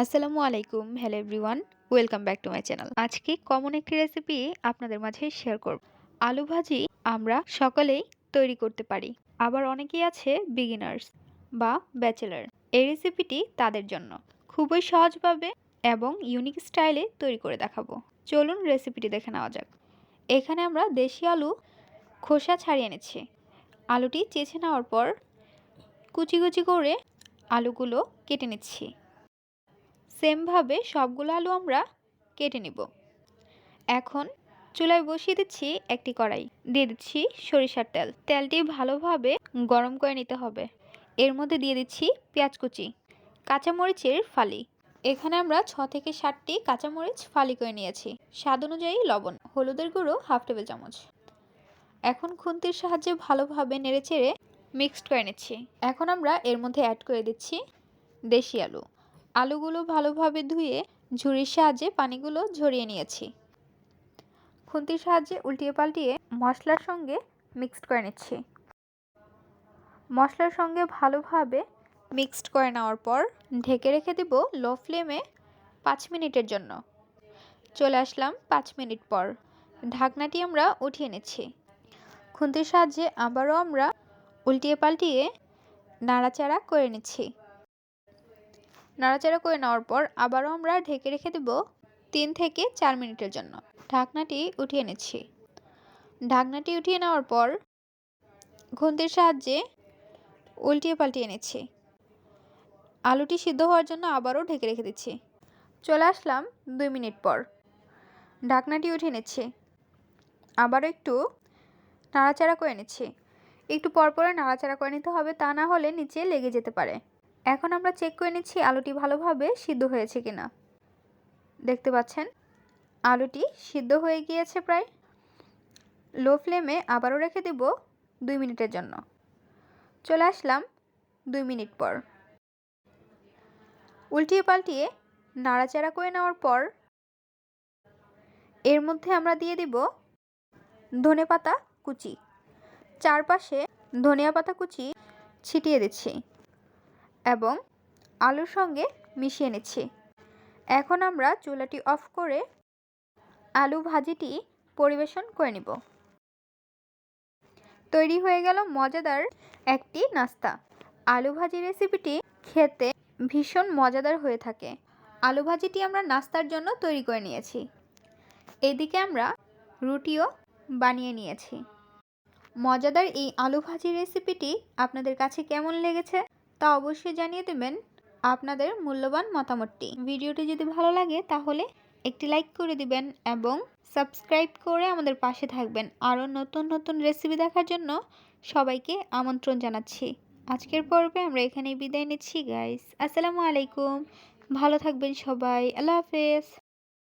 আসসালামু আলাইকুম hello everyone welcome back to my channel আজকে কমন একটি রেসিপি আপনাদের মাঝে শেয়ার করব। আলু ভাজি আমরা সকলেই তৈরি করতে পারি, আবার অনেকেই আছে বিগিনার্স বা ব্যাচেলার এই রেসিপিটি তাদের জন্য। খুবই সহজভাবে এবং ইউনিক স্টাইলে তৈরি করে দেখাবো। চলুন রেসিপিটি দেখে নেওয়া যাক। এখানে আমরা দেশি আলু খোসা ছাড়িয়ে নিচ্ছি আলুটি চেঁচে নেওয়ার পর কুচি কুচি করে আলুগুলো কেটে নিচ্ছি। সেমভাবে সবগুলো আলু আমরা কেটে নিব। এখন চুলায় বসিয়ে দিচ্ছি একটি কড়াই। দিয়ে দিচ্ছি সরিষার তেল। তেলটি ভালোভাবে গরম করে নিতে হবে। এর মধ্যে দিয়ে দিচ্ছি পেঁয়াজ কুচি, কাঁচামরিচের ফালি। এখানে আমরা ছ থেকে ষাটটি কাঁচামরিচ ফালি করে নিয়েছি। স্বাদ অনুযায়ী লবণ, হলুদের গুঁড়ো হাফ টেবিল চামচ। এখন খুন্তির সাহায্যে ভালোভাবে নেড়েচেড়ে মিক্সড করে নিচ্ছি। এখন আমরা এর মধ্যে অ্যাড করে দিচ্ছি দেশি আলু। আলুগুলো ভালোভাবে ধুয়ে ঝুড়ির সাহায্যে পানিগুলো ঝরিয়ে নিয়েছি। খুন্তির সাহায্যে উল্টিয়ে পাল্টিয়ে মশলার সঙ্গে মিক্সড করে নিচ্ছি। মশলার সঙ্গে ভালোভাবে মিক্সড করে নেওয়ার পর ঢেকে রেখে দেব লো ফ্লেমে পাঁচ মিনিটের জন্য। চলে আসলাম পাঁচ মিনিট পর। ঢাকনাটি আমরা উঠিয়ে নিচ্ছি। খুন্তির সাহায্যে আবারও আমরা উল্টিয়ে পাল্টিয়ে নাড়াচাড়া করে নিচ্ছি। নাড়াচাড়া করে নেওয়ার পর আবারও আমরা ঢেকে রেখে দেব তিন থেকে চার মিনিটের জন্য। ঢাকনাটি উঠিয়ে নিচ্ছি। ঢাকনাটি উঠিয়ে নেওয়ার পর ঘুন্তির সাহায্যে উল্টিয়ে পাল্টিয়ে নিচ্ছি। আলুটি সিদ্ধ হওয়ার জন্য আবারও ঢেকে রেখে দিচ্ছি। চলে আসলাম দুই মিনিট পর। ঢাকনাটি উঠিয়ে নিচ্ছি। আবারও একটু নাড়াচাড়া করে নিচ্ছি। একটু পরপরে নাড়াচাড়া করে নিতে হবে, তা না হলে নিচে লেগে যেতে পারে। এখন আমরা চেক করে নিচ্ছি আলুটি ভালোভাবে সিদ্ধ হয়েছে কিনা। দেখতে পাচ্ছেন, আলুটি সিদ্ধ হয়ে গিয়েছে প্রায়। লো ফ্লেমে আবারও রেখে দেব দুই মিনিটের জন্য। চলে আসলাম দুই মিনিট পর। উল্টিয়ে পাল্টিয়ে নাড়াচাড়া করে নেওয়ার পর এর মধ্যে আমরা দিয়ে দিব ধনে পাতা কুচি। চারপাশে ধনিয়া পাতা কুচি ছিটিয়ে দিচ্ছি। এবং আলুর সঙ্গে মিশিয়ে নিচ্ছি। এখন আমরা চুলাটি অফ করে আলু ভাজিটি পরিবেশন করে নিব। তৈরি হয়ে গেল মজাদার একটি নাস্তা। আলু ভাজি রেসিপিটি খেতে ভীষণ মজাদার হয়ে থাকে। আলু ভাজিটি আমরা নাস্তার জন্য তৈরি করে নিয়েছি। এদিকে আমরা রুটিও বানিয়ে নিয়েছি। মজাদার এই আলু ভাজি রেসিপিটি আপনাদের কাছে কেমন লেগেছে? তা অবশ্যই জানিয়ে দেবেন আপনাদের মূল্যবান মতামতটি। ভিডিওটি যদি ভালো লাগে, তাহলে একটি লাইক করে দিবেন এবং সাবস্ক্রাইব করে আমাদের পাশে থাকবেন। আরও নতুন নতুন রেসিপি দেখার জন্য সবাইকে আমন্ত্রণ জানাচ্ছি। আজকের পর্বে আমরা এখানেই বিদায় নিচ্ছি গাইস আসসালামু আলাইকুম। ভালো থাকবেন সবাই। আল্লাহ হাফেজ।